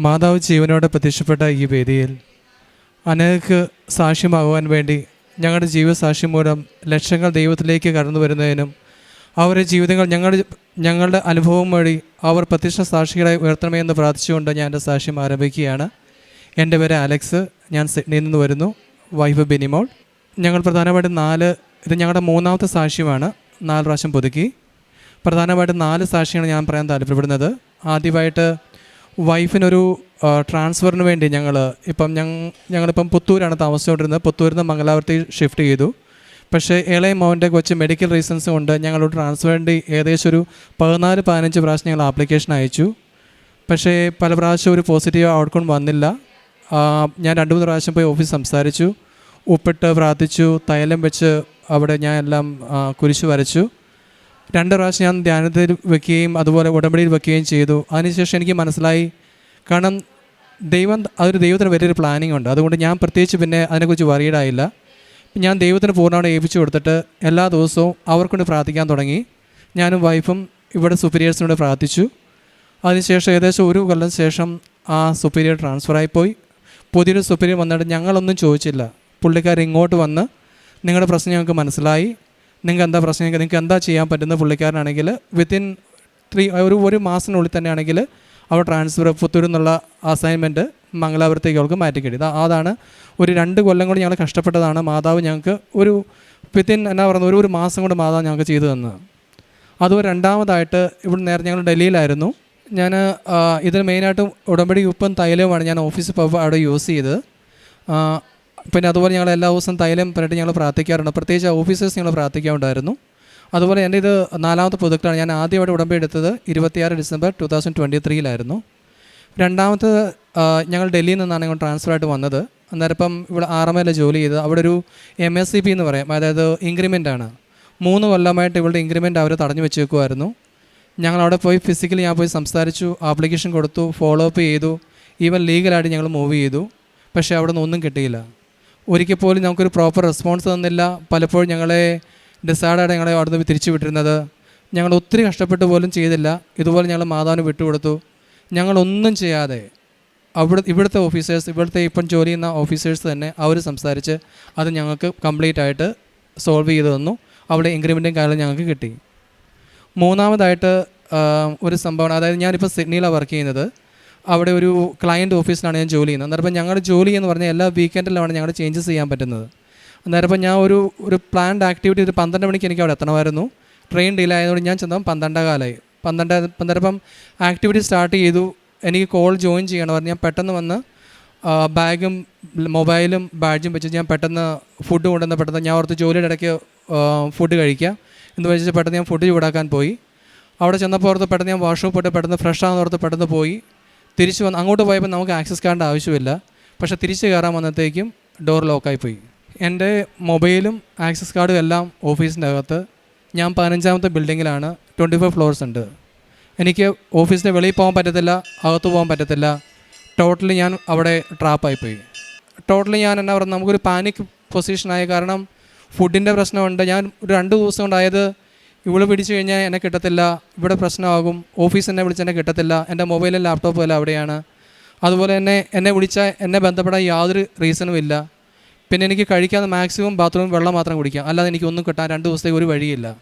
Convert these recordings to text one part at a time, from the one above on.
മാതാവ് ജീവനോടെ പ്രത്യക്ഷപ്പെട്ട ഈ വേദിയിൽ അനേകർക്ക് സാക്ഷ്യമാകുവാൻ വേണ്ടി ഞങ്ങളുടെ ജീവസാക്ഷ്യം മൂലം ലക്ഷങ്ങൾ ദൈവത്തിലേക്ക് കടന്നു വരുന്നതിനും അവരുടെ ജീവിതങ്ങൾ ഞങ്ങളുടെ ഞങ്ങളുടെ അനുഭവം വഴി അവർ പ്രത്യക്ഷ സാക്ഷികളായി ഉയർത്തണമേ എന്ന് പ്രാർത്ഥിച്ചുകൊണ്ട് ഞാൻ എന്റെ സാക്ഷ്യം ആരംഭിക്കുകയാണ്. എന്റെ പേര് അലക്സ് ഞാൻ സിഡ്നിയിൽ നിന്ന് വരുന്നു. വൈഫ് ബെനിമോൾ. ഞങ്ങൾ പ്രധാനമായിട്ടും നാല് ഇത് ഞങ്ങളുടെ മൂന്നാമത്തെ സാക്ഷ്യമാണ്. നാല് പ്രാവശ്യം പുതുക്കി. പ്രധാനമായിട്ടും നാല് സാക്ഷിയാണ് ഞാൻ പറയാൻ താല്പര്യപ്പെടുന്നത്. ആദ്യമായിട്ട് വൈഫിനൊരു ട്രാൻസ്ഫറിന് വേണ്ടി ഞങ്ങൾ ഇപ്പം ഞങ്ങൾ ഞങ്ങളിപ്പം പുത്തൂരാണ് താമസിച്ചുകൊണ്ടിരുന്നത്. പുത്തൂരിൽ നിന്ന് മംഗലാപുരത്ത് ഷിഫ്റ്റ് ചെയ്തു. പക്ഷേ ഇളയ മോന്റെ കൊച്ച് മെഡിക്കൽ റീസൺസ് കൊണ്ട് ഞങ്ങളൊരു ട്രാൻസ്ഫറിന്റെ ഏകദേശം ഒരു പതിനാല് പതിനഞ്ച് പ്രാവശ്യം ഞങ്ങൾ ആപ്ലിക്കേഷൻ അയച്ചു. പക്ഷേ പല പ്രാവശ്യം ഒരു പോസിറ്റീവ് ഔട്ട്കം വന്നില്ല. ഞാൻ രണ്ട് മൂന്ന് പ്രാവശ്യം പോയി ഓഫീസ് സംസാരിച്ചു. ഉപ്പിട്ട് പ്രാർത്ഥിച്ചു. തൈലം വെച്ച് അവിടെ ഞാൻ എല്ലാം കുരിശ് വരച്ചു. രണ്ട് പ്രാവശ്യം ഞാൻ ധ്യാനത്തിൽ വെക്കുകയും അതുപോലെ ഉടമ്പടിയിൽ വെക്കുകയും ചെയ്തു. അതിനുശേഷം എനിക്ക് മനസ്സിലായി കാരണം ദൈവം അതൊരു ദൈവത്തിന് വലിയൊരു പ്ലാനിങ് ഉണ്ട്. അതുകൊണ്ട് ഞാൻ പ്രത്യേകിച്ച് പിന്നെ അതിനെക്കുറിച്ച് വറീഡായില്ല ഞാൻ ദൈവത്തിന് പൂർണമായിട്ട് ഏൽപ്പിച്ചു കൊടുത്തിട്ട് എല്ലാ ദിവസവും അവർക്കൊണ്ട് പ്രാർത്ഥിക്കാൻ തുടങ്ങി. ഞാനും വൈഫും ഇവിടെ സുപ്പീരിയേഴ്സിനോട് പ്രാർത്ഥിച്ചു. അതിനുശേഷം ഏകദേശം ഒരു കൊല്ലം ശേഷം ആ സുപ്പീരിയർ ട്രാൻസ്ഫറായിപ്പോയി പുതിയൊരു സുപ്പീരിയർ വന്നിട്ട് ഞങ്ങളൊന്നും ചോദിച്ചില്ല. പുള്ളിക്കാർ ഇങ്ങോട്ട് വന്ന് നിങ്ങളുടെ പ്രശ്നം ഞങ്ങൾക്ക് മനസ്സിലായി. നിങ്ങൾക്ക് എന്താ പ്രശ്നം? നിങ്ങൾക്ക് എന്താ ചെയ്യാൻ പറ്റുന്ന പുള്ളിക്കാരനാണെങ്കിൽ വിത്തിൻ ത്രീ ഒരു ഒരു മാസത്തിനുള്ളിൽ തന്നെയാണെങ്കിൽ അവർ ട്രാൻസ്ഫർ പുത്തൂരിൽ നിന്നുള്ള അസൈൻമെന്റ് മംഗലാപുരത്തേക്ക് അവൾക്ക് മാറ്റിക്കിട്ടി അതാണ് ഒരു രണ്ട് കൊല്ലം കൊണ്ട് ഞങ്ങൾ കഷ്ടപ്പെട്ടതാണ് മാതാവ് ഞങ്ങൾക്ക് ഒരു വിത്തിൻ എന്നാ പറയുന്നത് ഒരു ഒരു മാസം കൊണ്ട് മാതാവ് ഞങ്ങൾക്ക് ചെയ്തു തന്നത്. അതുപോലെ രണ്ടാമതായിട്ട് ഇവിടെ നേരെ ഞങ്ങൾ ഡൽഹിയിലായിരുന്നു. ഞാൻ ഇതിന് മെയിനായിട്ടും ഉടമ്പടി ഉപ്പും തൈലവുമാണ് ഞാൻ ഓഫീസ് പോകുമ്പോൾ അവിടെ യൂസ് ചെയ്തത്. ആ, പിന്നെ അതുപോലെ ഞങ്ങൾ എല്ലാ ദിവസവും തൈലം പുരട്ടി ഞങ്ങൾ പ്രാർത്ഥിക്കാറുണ്ട്. പ്രത്യേകിച്ച് ഓഫീസേഴ്സ് ഞങ്ങൾ പ്രാർത്ഥിക്കാറുണ്ടായിരുന്നു. അതുപോലെ എന്റെ ഇത് നാലാമത്തെ പ്രൊജക്റ്റാണ് ഞാൻ ആദ്യമായിട്ട് ഉടമ്പ എടുത്തത് ഇരുപത്തിയാറ് ഡിസംബർ ടു തൗസൻഡ് ട്വന്റി ത്രീയിലായിരുന്നു രണ്ടാമത്തത് ഞങ്ങൾ ഡൽഹിയിൽ നിന്നാണ് ഞങ്ങൾ ട്രാൻസ്ഫർ ആയിട്ട് വന്നത്. അന്നേരം ഇപ്പം ഇവിടെ ആർ എം ജോലി ചെയ്ത് അവിടെ ഒരു എം എസ് സി പി എന്ന് പറയാം. അതായത് ഇൻക്രിമെന്റ് ആണ്. മൂന്ന് കൊല്ലമായിട്ട് ഇവളുടെ ഇൻക്രിമെന്റ് അവർ തടഞ്ഞു വെച്ചേക്കുമായിരുന്നു ഞങ്ങൾ അവിടെ പോയി ഫിസിക്കലി ഞാൻ പോയി സംസാരിച്ചു ആപ്ലിക്കേഷൻ കൊടുത്തു ഫോളോ അപ്പ് ചെയ്തു. ഈവൻ ലീഗലായിട്ട് ഞങ്ങൾ മൂവ് ചെയ്തു. പക്ഷേ അവിടെ നിന്ന് ഒന്നും കിട്ടിയില്ല. ഒരിക്കൽ പോലും ഞങ്ങൾക്കൊരു പ്രോപ്പർ റെസ്പോൺസ് തന്നില്ല. പലപ്പോഴും ഞങ്ങളെ ഡിസൈഡായിട്ട് ഞങ്ങളെ അവിടെ നിന്ന് തിരിച്ചു വിട്ടിരുന്നത്. ഞങ്ങൾ ഒത്തിരി കഷ്ടപ്പെട്ട് പോലും ചെയ്തില്ല. ഇതുപോലെ ഞങ്ങൾ മാതാവിന് വിട്ടുകൊടുത്തു. ഞങ്ങളൊന്നും ചെയ്യാതെ അവിടെ ഇവിടുത്തെ ഓഫീസേഴ്സ് ഇവിടുത്തെ ഇപ്പം ജോലി ചെയ്യുന്ന ഓഫീസേഴ്സ് തന്നെ അവർ സംസാരിച്ച് അത് ഞങ്ങൾക്ക് കംപ്ലീറ്റ് ആയിട്ട് സോൾവ് ചെയ്ത് തന്നു. അവിടെ ഇൻക്രിമെന്റും കാര്യങ്ങളും ഞങ്ങൾക്ക് കിട്ടി. മൂന്നാമതായിട്ട് ഒരു സംഭവം അതായത് ഞാനിപ്പോൾ സിഡ്നിയിലാണ് വർക്ക് ചെയ്യുന്നത്. അവിടെ ഒരു ക്ലയന്റ് ഓഫീസിലാണ് ഞാൻ ജോലി ചെയ്യുന്നത്. അന്നേരം ഞങ്ങളുടെ ജോലി എന്ന് പറഞ്ഞാൽ എല്ലാ വീക്കെൻഡിലാണ് ഞങ്ങളുടെ ചേഞ്ചസ് ചെയ്യാൻ പറ്റുന്നത്. അന്നേരം ഞാൻ ഒരു ഒരു പ്ലാൻഡ് ആക്ടിവിറ്റി ഒരു പന്ത്രണ്ട് മണിക്ക് എനിക്ക് അവിടെ എത്തണമായിരുന്നു. ട്രെയിൻ ഡിലേ ആയതുകൊണ്ട് ഞാൻ ചെന്നപ്പം പന്ത്രണ്ടേ കാലമായി പന്ത്രണ്ട് പന്ത്രണ്ടപ്പം ആക്ടിവിറ്റി സ്റ്റാർട്ട് ചെയ്തു. എനിക്ക് കോൾ ജോയിൻ ചെയ്യണം ചെയ്യണമായിരുന്നു ഞാൻ പെട്ടെന്ന് വന്ന് ബാഗും മൊബൈലും ബാഡ്ജും വെച്ച് ഞാൻ പെട്ടെന്ന് ഫുഡ് കൊണ്ടുവന്ന് പെട്ടെന്ന് ഞാൻ ഓർത്ത് ജോലിയുടെ ഇടയ്ക്ക് ഫുഡ് കഴിക്കുക. എന്ന് വെച്ചാൽ പെട്ടെന്ന് ഞാൻ ഫുഡ് ചൂടാക്കാൻ പോയി. അവിടെ ചെന്നപ്പോൾ ഓർത്ത് പെട്ടെന്ന് ഞാൻ വാഷ്റൂം പോയിട്ട് പെട്ടെന്ന് ഫ്രഷ് ആണെന്ന് ഓർത്ത് പെട്ടെന്ന് പോയി. തിരിച്ച് വന്ന് അങ്ങോട്ട് പോയപ്പോൾ നമുക്ക് ആക്സസ് കാർഡിന്റെ ആവശ്യമില്ല. പക്ഷേ തിരിച്ച് കയറാൻ വന്നത്തേക്കും ഡോർ ലോക്കായി പോയി എന്റെ മൊബൈലും ആക്സസ് കാർഡും എല്ലാം ഓഫീസിന്റെ അകത്ത്. ഞാൻ പതിനഞ്ചാമത്തെ ബിൽഡിങ്ങിലാണ്. ട്വന്റി ഫൈവ് ഫ്ലോർസ് ഉണ്ട്. എനിക്ക് ഓഫീസിന്റെ വെളിയിൽ പോകാൻ പറ്റത്തില്ല അകത്ത് പോകാൻ പറ്റത്തില്ല. ടോട്ടലി ഞാൻ അവിടെ ട്രാപ്പായി പോയി ടോട്ടലി ഞാൻ എന്നാ പറയുക നമുക്കൊരു പാനിക് പൊസിഷനായി കാരണം ഫുഡിന്റെ പ്രശ്നമുണ്ട്. ഞാൻ ഒരു രണ്ട് ദിവസം കൊണ്ടായത് ഇവിടെ പിടിച്ചു കഴിഞ്ഞാൽ എന്നെ കിട്ടത്തില്ല ഇവിടെ പ്രശ്നമാകും ഓഫീസ് എന്നെ വിളിച്ച് എന്നെ കിട്ടത്തില്ല എന്റെ മൊബൈലും ലാപ്ടോപ്പും എല്ലാം അവിടെയാണ്. അതുപോലെ തന്നെ എന്നെ വിളിച്ചാൽ എന്നെ ബന്ധപ്പെടാൻ യാതൊരു റീസണും ഇല്ല. പിന്നെ എനിക്ക് കഴിക്കാതെ മാക്സിമം ബാത്റൂമിൽ വെള്ളം മാത്രം കുടിക്കാം. അല്ലാതെ എനിക്കൊന്നും കിട്ടാൻ രണ്ട് ദിവസത്തേക്ക് ഒരു വഴിയില്ല.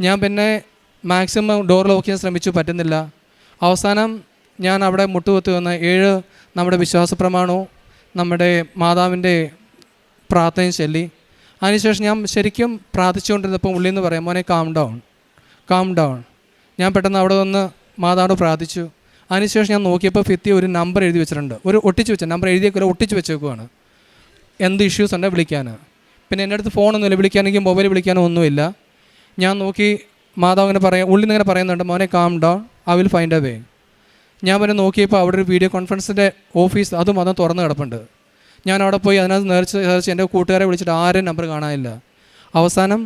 ഞാൻ പിന്നെ മാക്സിമം ഡോർ ലോക്ക് ചെയ്യാൻ ശ്രമിച്ചു പറ്റുന്നില്ല. അവസാനം ഞാൻ അവിടെ മുട്ടുകുത്തി വന്ന് ഏഴ് നമ്മുടെ വിശ്വാസ പ്രമാണവും നമ്മുടെ മാതാവിന്റെ പ്രാർത്ഥനയും ചൊല്ലി. അതിനുശേഷം ഞാൻ ശരിക്കും പ്രാർത്ഥിച്ചുകൊണ്ടിരുന്നപ്പോൾ ഉള്ളിൽ നിന്ന് പറയാം മോനെ കാം ഡൗൺ കാം ഡൗൺ ഞാൻ പെട്ടെന്ന് അവിടെ വന്ന് മാതാവിനോട് പ്രാർത്ഥിച്ചു. അതിനുശേഷം ഞാൻ നോക്കിയപ്പോൾ ഫിത്തി ഒരു നമ്പർ എഴുതി വെച്ചിട്ടുണ്ട്. ഒരു ഒട്ടിച്ച് വെച്ച നമ്പർ എഴുതിയേക്കില്ല ഒട്ടിച്ച് വെച്ചേക്കുവാണ്. എന്ത് ഇഷ്യൂസ് ഉണ്ടെങ്കിൽ വിളിക്കാൻ? പിന്നെ എന്റെ അടുത്ത് ഫോണൊന്നുമില്ല വിളിക്കാനെങ്കിൽ മൊബൈൽ വിളിക്കാനോ ഒന്നുമില്ല. ഞാൻ നോക്കി മാതാവ് ഇങ്ങനെ പറയാം ഉള്ളിൽ ഇങ്ങനെ പറയുന്നുണ്ട് മോനെ calm down I will find a way ഞാൻ പിന്നെ നോക്കിയപ്പോൾ അവിടെ ഒരു വീഡിയോ കോൺഫറൻസിന്റെ ഓഫീസ് അതും അതും തുറന്ന് കിടപ്പുണ്ട്. ഞാൻ അവിടെ പോയി അതിനകത്ത് നേർച്ച് നേർച്ച് എന്റെ കൂട്ടുകാരെ വിളിച്ചിട്ട് ആരും നമ്പർ കാണാനില്ല. അവസാനം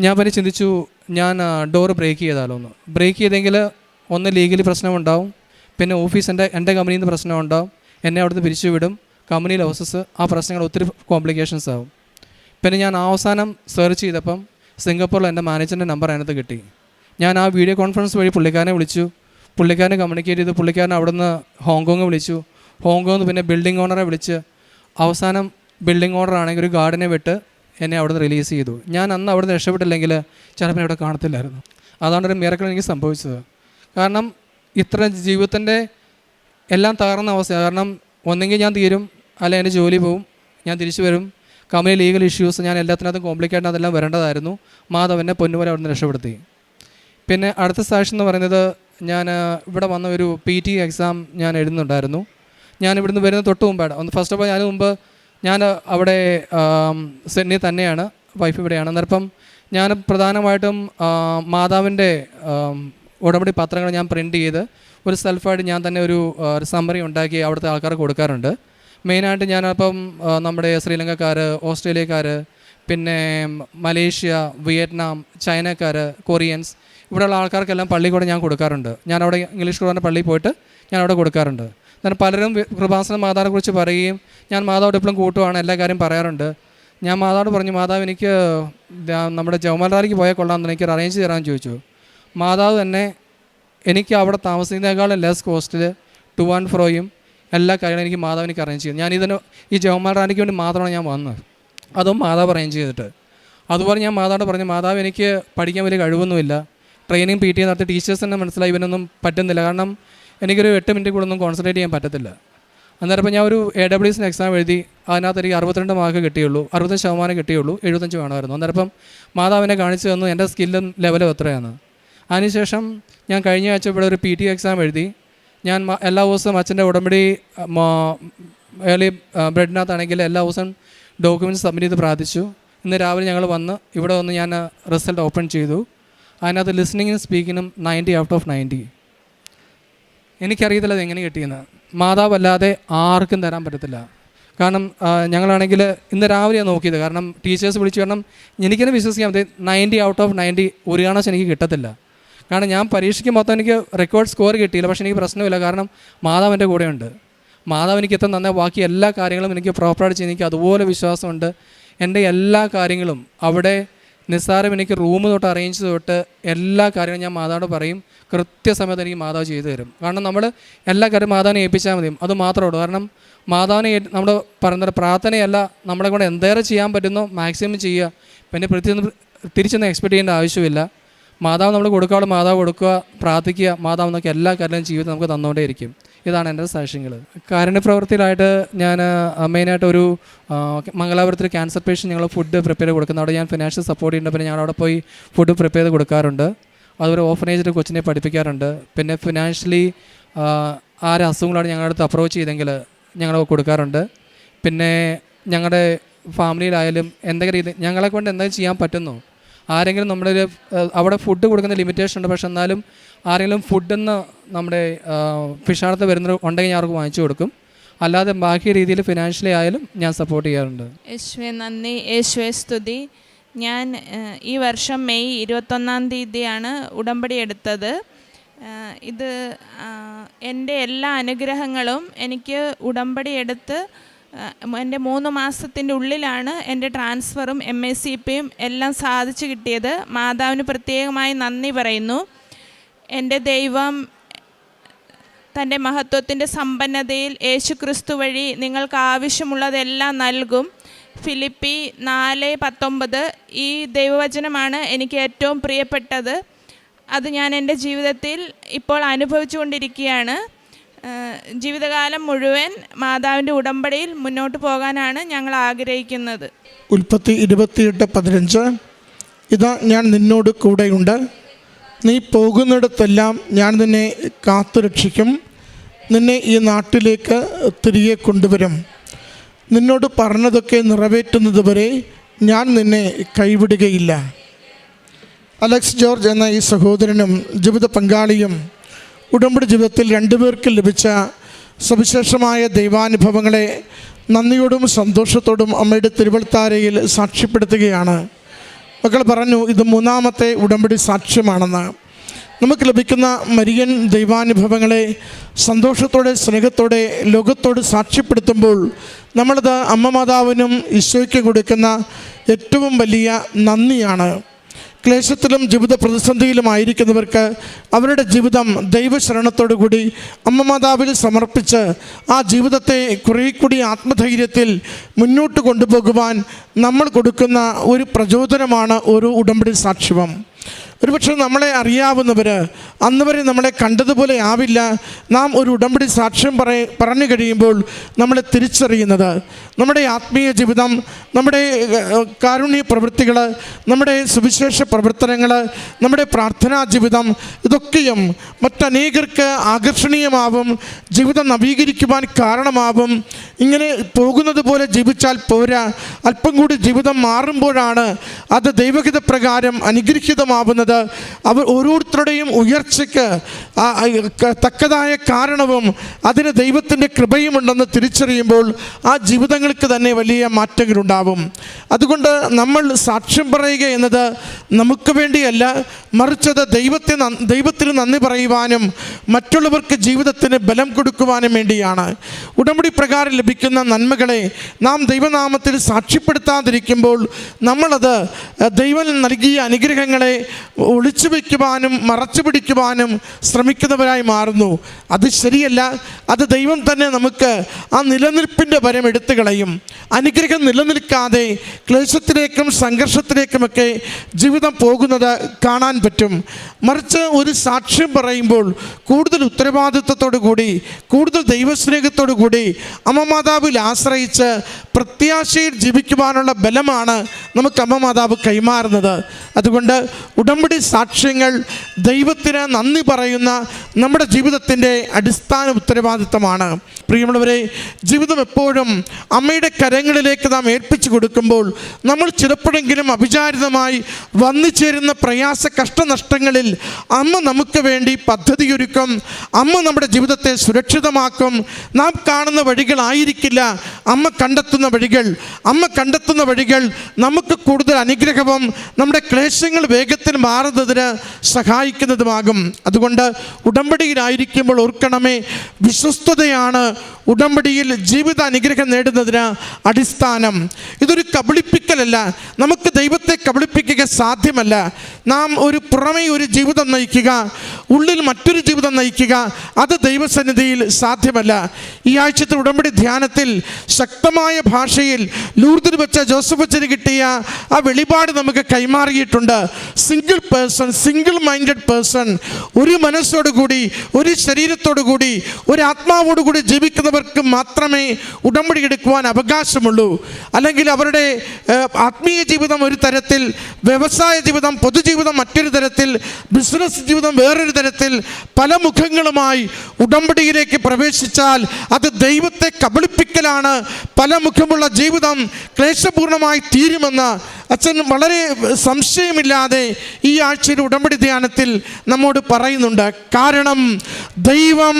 ഞാൻ പിന്നെ ചിന്തിച്ചു ഞാൻ ഡോർ ബ്രേക്ക് ചെയ്താലോ ഒന്ന് ബ്രേക്ക് ചെയ്തെങ്കിൽ ഒന്ന് ലീഗലി പ്രശ്നമുണ്ടാവും. പിന്നെ ഓഫീസിന്റെ എന്റെ കമ്പനിയിൽ നിന്ന് പ്രശ്നമുണ്ടാവും. എന്നെ അവിടുന്ന് പിരിച്ചു വിടും കമ്പനി ലോസസ് ആ പ്രശ്നങ്ങൾ ഒത്തിരി കോംപ്ലിക്കേഷൻസ് ആവും. പിന്നെ ഞാൻ അവസാനം സെർച്ച് ചെയ്തപ്പം സിംഗപ്പൂരിൽ എന്റെ മാനേജറിന്റെ നമ്പർ അതിനകത്ത് കിട്ടി. ഞാൻ ആ വീഡിയോ കോൺഫറൻസ് വഴി പുള്ളിക്കാരനെ വിളിച്ചു. പുള്ളിക്കാരനെ കമ്മ്യൂണിക്കേറ്റ് ചെയ്ത്. പുള്ളിക്കാരൻ അവിടുന്ന് ഹോങ്കോങ് വിളിച്ചു. ഹോങ്കോങ് പിന്നെ ബിൽഡിംഗ് ഓണറെ വിളിച്ച് അവസാനം ബിൽഡിംഗ് ഓർഡർ ആണെങ്കിൽ ഒരു ഗാർഡിനെ വിട്ട് എന്നെ അവിടുന്ന് റിലീസ് ചെയ്തു. ഞാൻ അന്ന് അവിടെ അവിടുന്ന് രക്ഷപ്പെട്ടില്ലെങ്കിൽ ചിലപ്പോൾ ഇവിടെ കാണത്തില്ലായിരുന്നു. അതാണ് ഒരു മിറക്കൾ എനിക്ക് സംഭവിച്ചത്. കാരണം ഇത്ര ജീവിതത്തിന്റെ എല്ലാം തകർന്ന അവസ്ഥ കാരണം ഒന്നെങ്കിൽ ഞാൻ തീരും അല്ലെ എന്റെ ജോലി പോവും ഞാൻ തിരിച്ചു വരും. കമ്പനി ലീഗൽ ഇഷ്യൂസ് ഞാൻ എല്ലാത്തിനകത്തും കോംപ്ലിക്കേറ്റ് അതെല്ലാം വരേണ്ടതായിരുന്നു. മാധവനെ പൊന്നുപോലെ അവിടുന്ന് രക്ഷപ്പെടുത്തി. പിന്നെ അടുത്ത സാക്ഷി എന്ന് പറയുന്നത് ഞാൻ ഇവിടെ വന്ന ഒരു പി ടി എക്സാം ഞാൻ എഴുതുന്നുണ്ടായിരുന്നു. ഞാൻ ഇവിടുന്ന് വരുന്ന തൊട്ട് മുമ്പാണ്. ഒന്ന് ഫസ്റ്റ് ഓഫ് ഓൾ ഞാൻ മുമ്പ് ഞാൻ അവിടെ സെന്നി തന്നെയാണ്. വൈഫ് ഇവിടെയാണ്. അന്നേരം ഞാൻ പ്രധാനമായിട്ടും മാതാവിന്റെ ഉടമ്പടി പത്രങ്ങൾ ഞാൻ പ്രിന്റ് ചെയ്ത് ഒരു സെൽഫായിട്ട് ഞാൻ തന്നെ ഒരു ഒരു സമ്മറി ഉണ്ടാക്കി അവിടുത്തെ ആൾക്കാർ കൊടുക്കാറുണ്ട്. മെയിനായിട്ട് ഞാനപ്പം നമ്മുടെ ശ്രീലങ്കക്കാർ ഓസ്ട്രേലിയക്കാർ പിന്നെ മലേഷ്യ വിയറ്റ്നാം ചൈനക്കാർ കൊറിയൻസ് ഇവിടെയുള്ള ആൾക്കാർക്കെല്ലാം പള്ളി കൂടെ ഞാൻ കൊടുക്കാറുണ്ട്. ഞാൻ അവിടെ ഇംഗ്ലീഷ് കുർബാന പള്ളിയിൽ പോയിട്ട് ഞാൻ അവിടെ കൊടുക്കാറുണ്ട്. എന്നാൽ പലരും കൃപാസന മാതാവിനെ കുറിച്ച് പറയുകയും ഞാൻ മാതാവോട് എപ്പോഴും കൂട്ടുവാണ് എല്ലാ കാര്യം പറയാറുണ്ട്. ഞാൻ മാതാവോട് പറഞ്ഞു മാതാവ് എനിക്ക് നമ്മുടെ ജവമലാരിക്ക് പോയാൽ കൊള്ളാമെന്ന് എനിക്ക് അറേഞ്ച് തരാമെന്ന് ചോദിച്ചു. മാതാവ് തന്നെ എനിക്ക് അവിടെ താമസിക്കുന്നതിനേക്കാളും ലെസ് കോസ്റ്റിൽ ടു ആൻഡ് ഫ്രോയും എല്ലാ കാര്യങ്ങളും എനിക്ക് മാതാവ് എനിക്ക് അറേഞ്ച് ചെയ്തു. ഞാൻ ഇതിന് ഈ ജവമാൽ റാണിക്ക് വേണ്ടി മാത്രമാണ് ഞാൻ വന്നത്. അതും മാതാവ് അറേഞ്ച് ചെയ്തിട്ട്. അതുപോലെ ഞാൻ മാതാവോട് പറഞ്ഞു മാതാവ് എനിക്ക് പഠിക്കാൻ വലിയ കഴിവൊന്നുമില്ല. ട്രെയിനിങ് പി ടി നടത്തി ടീച്ചേഴ്സ് തന്നെ മനസ്സിലായി ഇവനൊന്നും പറ്റുന്നില്ല. കാരണം എനിക്കൊരു എട്ട് മിനിറ്റ് കൂടെ ഒന്നും കോൺസെൻട്രേറ്റ് ചെയ്യാൻ പറ്റത്തില്ല. അന്നേരം ഞാൻ ഒരു എ ഡബ്ല്യു എസിന് എക്സാം എഴുതി അതിനകത്ത് എനിക്ക് അറുപത്തിരണ്ട് മാർക്ക് കിട്ടിയുള്ളൂ അറുപത്തഞ്ച് ശതമാനം കിട്ടിയുള്ളൂ എഴുപത്തഞ്ച് വേണമായിരുന്നു. അന്നേരം മാതാവിനെ കാണിച്ചു തന്നു എന്റെ സ്കില്ലും ലെവലും എത്രയാണ് അതിനുശേഷം ഞാൻ കഴിഞ്ഞ ആഴ്ച ഇവിടെ ഒരു പി ടി എക്സാം എഴുതി. ഞാൻ എല്ലാ ദിവസവും അച്ഛന്റെ ഉടമ്പടി ഏർലി ബ്രെഡിനകത്താണെങ്കിൽ എല്ലാ ദിവസവും ഡോക്യുമെന്റ്സ് സബ്മിറ്റ് ചെയ്ത് പ്രാർത്ഥിച്ചു. ഇന്ന് രാവിലെ ഞങ്ങൾ വന്ന് ഇവിടെ വന്ന് ഞാൻ റിസൾട്ട് ഓപ്പൺ ചെയ്തു. അതിനകത്ത് ലിസണിങ്ങിനും സ്പീക്കിനും നയന്റി ഔട്ട് ഓഫ് നയന്റി എനിക്കറിയത്തില്ല അത് എങ്ങനെ കിട്ടിയെന്ന്. മാതാവല്ലാതെ ആർക്കും തരാൻ പറ്റത്തില്ല. കാരണം ഞങ്ങളാണെങ്കിൽ ഇന്ന് രാവിലെയാണ് നോക്കിയത്. കാരണം ടീച്ചേഴ്സ് വിളിച്ചു കാരണം എനിക്കെന്നെ വിശ്വസിക്കാൻ പറ്റും. നയന്റി ഔട്ട് ഓഫ് നയന്റി ഒരു കാണാൻ എനിക്ക് കിട്ടത്തില്ല. കാരണം ഞാൻ പരീക്ഷയ്ക്ക് മൊത്തം എനിക്ക് റെക്കോർഡ് സ്കോർ കിട്ടിയില്ല. പക്ഷേ എനിക്ക് പ്രശ്നമില്ല. കാരണം മാതാവ് എന്റെ കൂടെയുണ്ട്. മാതാവ് എനിക്ക് എത്ര നന്നായി ബാക്കി എല്ലാ കാര്യങ്ങളും എനിക്ക് പ്രോപ്പറായിട്ട് എനിക്ക് അതുപോലെ വിശ്വാസമുണ്ട്. എന്റെ എല്ലാ കാര്യങ്ങളും അവിടെ നിസ്സാരം എനിക്ക് റൂം തൊട്ട് അറേഞ്ച് തൊട്ട് എല്ലാ കാര്യങ്ങളും ഞാൻ മാതാവിനോട് പറയും. കൃത്യസമയത്ത് എനിക്ക് മാതാവ് ചെയ്തു തരും. കാരണം നമ്മൾ എല്ലാ കാര്യം മാതാവിനെ ഏൽപ്പിച്ചാൽ മതി. അത് മാത്രമേ ഉള്ളൂ. കാരണം മാതാവിനെ നമ്മൾ പറയുന്നത് പ്രാർത്ഥനയല്ല നമ്മളെ കൊണ്ട് എന്തേറെ ചെയ്യാൻ പറ്റുന്നോ മാക്സിമം ചെയ്യുക. പിന്നെ പ്രത്യേകം തിരിച്ചൊന്നും എക്സ്പെക്ട് ചെയ്യേണ്ട ആവശ്യമില്ല. മാതാവ് നമ്മൾ കൊടുക്കാനുള്ള മാതാവ് കൊടുക്കുക പ്രാർത്ഥിക്കുക. മാതാവ് നമുക്ക് എല്ലാ കാര്യങ്ങളും ജീവിതം നമുക്ക് തന്നുകൊണ്ടേയിരിക്കും. ഇതാണ് എന്റെ സാക്ഷ്യങ്ങൾ കാരുണ്യപ്രവൃത്തിയിലായിട്ട് ഞാൻ മെയിനായിട്ട് ഒരു മംഗലാപുരത്തിൽ ക്യാൻസർ പേഷ്യൻ ഞങ്ങൾ ഫുഡ് പ്രിപ്പയർ ചെയ്ത് കൊടുക്കുന്നത് അവിടെ ഞാൻ ഫിനാൻഷ്യൽ സപ്പോർട്ട് ചെയ്യുന്നുണ്ട്. പിന്നെ ഞങ്ങൾ അവിടെ പോയി ഫുഡ് പ്രിപ്പയർ ചെയ്ത് കൊടുക്കാറുണ്ട്. അതുപോലെ ഓഫനേജിൽ കൊച്ചിനെ പഠിപ്പിക്കാറുണ്ട്. പിന്നെ ഫിനാൻഷ്യലി ആരെ അസുഖങ്ങളാണ് ഞങ്ങളുടെ അടുത്ത് അപ്രോച്ച് ചെയ്തെങ്കിൽ ഞങ്ങൾ കൊടുക്കാറുണ്ട്. പിന്നെ ഞങ്ങളുടെ ഫാമിലിയിലായാലും എന്തെങ്കിലും രീതി ഞങ്ങളെ കൊണ്ട് എന്തെങ്കിലും ചെയ്യാൻ പറ്റുന്നു. ആരെങ്കിലും നമ്മുടെ അവിടെ ഫുഡ് കൊടുക്കുന്ന ലിമിറ്റേഷൻ ഉണ്ട്. പക്ഷെ എന്നാലും ആരെങ്കിലും ഫുഡെന്ന് നമ്മുടെ ഫിഷാർത്ത് വരുന്ന ഉണ്ടെങ്കിൽ ഞാൻ അവർക്ക് വാങ്ങിച്ചു കൊടുക്കും. അല്ലാതെ ബാക്കി രീതിയിൽ ഫിനാൻഷ്യലി ആയാലും ഞാൻ സപ്പോർട്ട് ചെയ്യാറുണ്ട്. യേശുവെ നന്ദി. യേശുവെ സ്തുതി. ഞാൻ ഈ വർഷം മെയ് ഇരുപത്തൊന്നാം തീയതിയാണ് ഉടമ്പടി എടുത്തത്. ഇത് എന്റെ എല്ലാ അനുഗ്രഹങ്ങളും എനിക്ക് ഉടമ്പടി എടുത്ത് എന്റെ മൂന്ന് മാസത്തിന്റെ ഉള്ളിലാണ് എന്റെ ട്രാൻസ്ഫറും എം എസ് സി പിയും എല്ലാം സാധിച്ചു കിട്ടിയത്. മാതാവിന് പ്രത്യേകമായി നന്ദി പറയുന്നു. എന്റെ ദൈവം തന്റെ മഹത്വത്തിന്റെ സമ്പന്നതയിൽ യേശു ക്രിസ്തു വഴി നിങ്ങൾക്ക് ആവശ്യമുള്ളതെല്ലാം നൽകും. ഫിലിപ്പി നാല് പത്തൊമ്പത് ഈ ദൈവവചനമാണ് എനിക്ക് ഏറ്റവും പ്രിയപ്പെട്ടത്. അത് ഞാൻ എന്റെ ജീവിതത്തിൽ ഇപ്പോൾ അനുഭവിച്ചുകൊണ്ടിരിക്കുകയാണ്. കൊണ്ടിരിക്കുകയാണ് ജീവിതകാലം മുഴുവൻ മാതാവിന്റെ ഉടമ്പടിയിൽ മുന്നോട്ട് പോകാനാണ് ഞങ്ങൾ ആഗ്രഹിക്കുന്നത്. ഉൽപ്പത്തി ഇരുപത്തിയെട്ട് പതിനഞ്ച്. ഇതാ ഞാൻ നിന്നോട് കൂടെയുണ്ട്. നീ പോകുന്നിടത്തെല്ലാം ഞാൻ നിന്നെ കാത്തുരക്ഷിക്കും. നിന്നെ ഈ നാട്ടിലേക്ക് തിരികെ കൊണ്ടുവരും. നിന്നോട് പറഞ്ഞതൊക്കെ നിറവേറ്റുന്നത് വരെ ഞാൻ നിന്നെ കൈവിടുകയില്ല. അലക്സ് ജോർജ് എന്ന ഈ സഹോദരനും ജീവിത പങ്കാളിയും ഉടമ്പടി ജീവിതത്തിൽ രണ്ടുപേർക്കും ലഭിച്ച സവിശേഷമായ ദൈവാനുഭവങ്ങളെ നന്ദിയോടും സന്തോഷത്തോടും അമ്മയുടെ തിരുവൾത്താരയിൽ സാക്ഷ്യപ്പെടുത്തുകയാണ്. മക്കൾ പറഞ്ഞു ഇത് മൂന്നാമത്തെ ഉടമ്പടി സാക്ഷ്യമാണെന്ന്. നമുക്ക് ലഭിക്കുന്ന മരിയൻ ദൈവാനുഭവങ്ങളെ സന്തോഷത്തോടെ സ്നേഹത്തോടെ ലോകത്തോട് സാക്ഷ്യപ്പെടുത്തുമ്പോൾ നമ്മളത് അമ്മ മാതാവിനും ഈശോയ്ക്കും കൊടുക്കുന്ന ഏറ്റവും വലിയ നന്ദിയാണ്. ക്ലേശത്തിലും ജീവിത പ്രതിസന്ധിയിലുമായിരിക്കുന്നവർക്ക് അവരുടെ ജീവിതം ദൈവശരണത്തോടു കൂടി മാതാവിൽ സമർപ്പിച്ച് ആ ജീവിതത്തെ കുറേ കൂടി ആത്മധൈര്യത്തിൽ മുന്നോട്ട് കൊണ്ടുപോകുവാൻ നമ്മൾ കൊടുക്കുന്ന ഒരു പ്രചോദനമാണ് ഒരു ഉടമ്പടി സാക്ഷ്യവും. ഒരുപക്ഷെ നമ്മളെ അറിയാവുന്നവർ അന്ന് വരെ നമ്മളെ കണ്ടതുപോലെ ആവില്ല. നാം ഒരു ഉടമ്പടി സാക്ഷ്യം പറയ പറഞ്ഞു കഴിയുമ്പോൾ നമ്മളെ തിരിച്ചറിയുന്നത് നമ്മുടെ ആത്മീയ ജീവിതം നമ്മുടെ കാരുണ്യ പ്രവൃത്തികൾ നമ്മുടെ സുവിശേഷ പ്രവർത്തനങ്ങൾ നമ്മുടെ പ്രാർത്ഥനാ ജീവിതം ഇതൊക്കെയും മറ്റനേകർക്ക് ആകർഷണീയമാവും ജീവിതം നവീകരിക്കുവാൻ കാരണമാവും. ഇങ്ങനെ പോകുന്നത് പോലെ ജീവിച്ചാൽ പോരാ. അല്പം കൂടി ജീവിതം മാറുമ്പോഴാണ് അത് ദൈവഹിത പ്രകാരം അനുഗ്രഹീതമാവുന്നത്. അവർ ഓരോരുത്തരുടെയും ഉയർച്ചയ്ക്ക് തക്കതായ കാരണവും അതിന് ദൈവത്തിന്റെ കൃപയും ഉണ്ടെന്ന് തിരിച്ചറിയുമ്പോൾ ആ ജീവിതങ്ങൾക്ക് തന്നെ വലിയ മാറ്റങ്ങളുണ്ടാവും. അതുകൊണ്ട് നമ്മൾ സാക്ഷ്യം പറയുക എന്നത് നമുക്ക് വേണ്ടിയല്ല മറിച്ചത് ദൈവത്തെ ദൈവത്തിന് നന്ദി പറയുവാനും മറ്റുള്ളവർക്ക് ജീവിതത്തിന് ബലം കൊടുക്കുവാനും വേണ്ടിയാണ്. ഉടമ്പടി പ്രകാരം ലഭിക്കുന്ന നന്മകളെ നാം ദൈവനാമത്തിൽ സാക്ഷ്യപ്പെടുത്താതിരിക്കുമ്പോൾ നമ്മളത് ദൈവം നൽകിയ അനുഗ്രഹങ്ങളെ ഒളിച്ചു വയ്ക്കുവാനും മറച്ചു പിടിക്കുവാനും ശ്രമിക്കുന്നവരായി മാറുന്നു. അത് ശരിയല്ല. അത് ദൈവം തന്നെ നമുക്ക് ആ നിലനിൽപ്പിന്റെ വരം എടുത്തു കളയും. അനുഗ്രഹം നിലനിൽക്കാതെ ക്ലേശത്തിലേക്കും സംഘർഷത്തിലേക്കുമൊക്കെ ജീവിതം പോകുന്നത് കാണാൻ പറ്റും. മറിച്ച് ഒരു സാക്ഷ്യം പറയുമ്പോൾ കൂടുതൽ ഉത്തരവാദിത്വത്തോടു കൂടി കൂടുതൽ ദൈവസ്നേഹത്തോടു കൂടി അമ്മ മാതാവിൽ ആശ്രയിച്ച് പ്രത്യാശയിൽ ജീവിക്കുവാനുള്ള ബലമാണ് നമുക്ക് അമ്മ മാതാവ് കൈമാറുന്നത്. അതുകൊണ്ട് ഉടമ്പടി സാക്ഷ്യങ്ങൾ ദൈവത്തിന് നന്ദി പറയുന്ന നമ്മുടെ ജീവിതത്തിന്റെ അടിസ്ഥാന ഉത്തരവാദിത്തമാണ്. പ്രിയമുള്ളവരെ ജീവിതം എപ്പോഴും അമ്മയുടെ കരങ്ങളിലേക്ക് നാം ഏൽപ്പിച്ചു കൊടുക്കുമ്പോൾ നമ്മൾ ചിലപ്പോഴെങ്കിലും അവിചാരിതമായി വന്നു ചേരുന്ന പ്രയാസ കഷ്ടനഷ്ടങ്ങളിൽ അമ്മ നമുക്ക് വേണ്ടി പദ്ധതിയൊരുക്കും അമ്മ നമ്മുടെ ജീവിതത്തെ സുരക്ഷിതമാക്കും. നാം കാണുന്ന വഴികളായിരിക്കില്ല അമ്മ കണ്ടെത്തുന്ന വഴികൾ. അമ്മ കണ്ടെത്തുന്ന വഴികൾ നമുക്ക് കൂടുതൽ അനുഗ്രഹവും നമ്മുടെ ക്ലേശങ്ങൾ വേഗത്തിൽ മാറുന്നതിന് സഹായിക്കുന്നതുമാകും. അതുകൊണ്ട് ഉടമ്പടിയിലായിരിക്കുമ്പോൾ ഓർക്കണമേ വിശ്വസ്തതയാണ് ഉടമ്പടിയിൽ ജീവിത അനുഗ്രഹം നേടുന്നതിന് അടിസ്ഥാനം. ഇതൊരു കബളിപ്പിക്കലല്ല. നമുക്ക് ദൈവത്തെ കബളിപ്പിക്കുക സാധ്യമല്ല. നാം ഒരു പുറമേ ഒരു ജീവിതം നയിക്കുക ഉള്ളിൽ മറ്റൊരു ജീവിതം നയിക്കുക അത് ദൈവസന്നിധിയിൽ സാധ്യമല്ല. ഈ ആഴ്ചത്തെ ഉടമ്പടി ധ്യാനത്തിൽ ശക്തമായ ഭാഷയിൽ ലൂർദിൽ വെച്ച ജോസഫ് അച്ഛന് കിട്ടിയ ആ വെളിപാട് നമുക്ക് കൈമാറിയിട്ടുണ്ട്. Single person single minded person ഒരു മനസ്സോടു കൂടി ഒരു ശരീരത്തോടു കൂടി ഒരു ആത്മാവോടു കൂടി ജീവിക്കുന്നവർക്ക് മാത്രമേ ഉടമ്പടി എടുക്കുവാൻ അവകാശമുള്ളൂ. അല്ലെങ്കിൽ അവരുടെ ആത്മീയ ജീവിതം ഒരു തരത്തിൽ വ്യവസായ ജീവിതം പൊതുജീവിതം മറ്റൊരു തരത്തിൽ ബിസിനസ് ജീവിതം വേറൊരു തരത്തിൽ പല മുഖങ്ങളുമായി ഉടമ്പടിയിലേക്ക് പ്രവേശിച്ചാൽ അത് ദൈവത്തെ കബളിപ്പിക്കലാണ്. പല മുഖമുള്ള ജീവിതം ക്ലേശപൂർണമായി തീരുമെന്ന് അച്ഛൻ വളരെ സംശയമില്ലാതെ ഈ ആഴ്ചയുടെ ഉടമ്പടി ധ്യാനത്തിൽ നമ്മോട് പറയുന്നുണ്ട്. കാരണം ദൈവം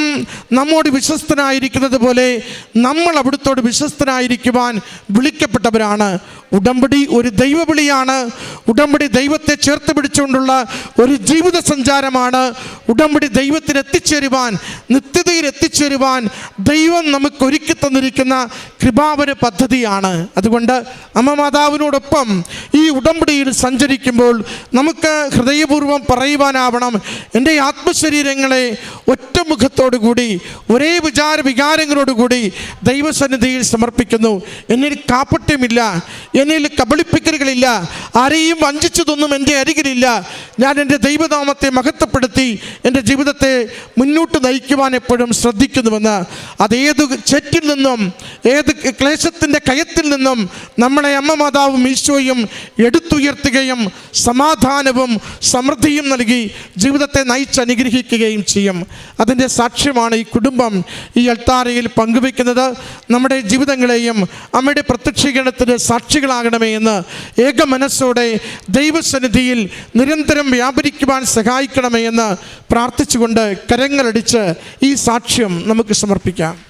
നമ്മോട് വിശ്വസ്തനായിരിക്കുന്നത് പോലെ നമ്മൾ അവിടുത്തോട് വിശ്വസ്തനായിരിക്കുവാൻ വിളിക്കപ്പെട്ടവരാണ്. ഉടമ്പടി ഒരു ദൈവവിളിയാണ്. ഉടമ്പടി ദൈവത്തെ ചേർത്ത് പിടിച്ചുകൊണ്ടുള്ള ഒരു ജീവിത സഞ്ചാരമാണ്. ഉടമ്പടി ദൈവത്തിന് എത്തിച്ചേരുവാൻ നിത്യതയിൽ എത്തിച്ചേരുവാൻ ദൈവം നമുക്ക് ഒരുക്കി തന്നിരിക്കുന്ന കൃപാവര പദ്ധതിയാണ്. അതുകൊണ്ട് അമ്മ മാതാവിനോടൊപ്പം ഈ ഉടമ്പടിയിൽ സഞ്ചരിക്കുമ്പോൾ നമുക്ക് ഹൃദയപൂർവം പറയുവാനാവണം. എന്റെ ആത്മശരീരങ്ങളെ ഒറ്റമുഖത്തോടുകൂടി ഒരേ വിചാര വികാരങ്ങളോടുകൂടി ദൈവസന്നിധിയിൽ സമർപ്പിക്കുന്നു. എന്നിൽ കാപ്പട്യമില്ല എന്നിൽ കബളിപ്പിക്കലുകളില്ല ആരെയും വഞ്ചിച്ചതൊന്നും എന്റെ അരികിലില്ല. ഞാൻ എന്റെ ദൈവനാമത്തെ മഹത്വപ്പെടുത്തി എന്റെ ജീവിതത്തെ മുന്നോട്ട് നയിക്കുവാൻ എപ്പോഴും ശ്രദ്ധിക്കുന്നുവെന്ന്. അതേത് ചെറ്റിൽ നിന്നും ഏത് ക്ലേശത്തിന്റെ കയത്തിൽ നിന്നും നമ്മളെ അമ്മ മാതാവും ഈശോയും എടുത്തുയർത്തുകയും സമാധാനവും സമൃദ്ധിയും നൽകി ജീവിതത്തെ നയിച്ച് അനുഗ്രഹിക്കുകയും ചെയ്യും. അതിന്റെ സാക്ഷ്യമാണ് ഈ കുടുംബം. ഈ അൾത്താരയിൽ പങ്കുവെക്കുന്നത് നമ്മുടെ ജീവിതങ്ങളെയും അമ്മയുടെ പ്രത്യക്ഷീകരണത്തിന്റെ സാക്ഷികളാകണമേ എന്ന് ഏക മനസ്സോടെ ദൈവസന്നിധിയിൽ നിരന്തരം വ്യാപരിക്കുവാൻ സഹായിക്കണമേ എന്ന് പ്രാർത്ഥിച്ചുകൊണ്ട് കരങ്ങളടിച്ച് ഈ സാക്ഷ്യം നമുക്ക് സമർപ്പിക്കാം.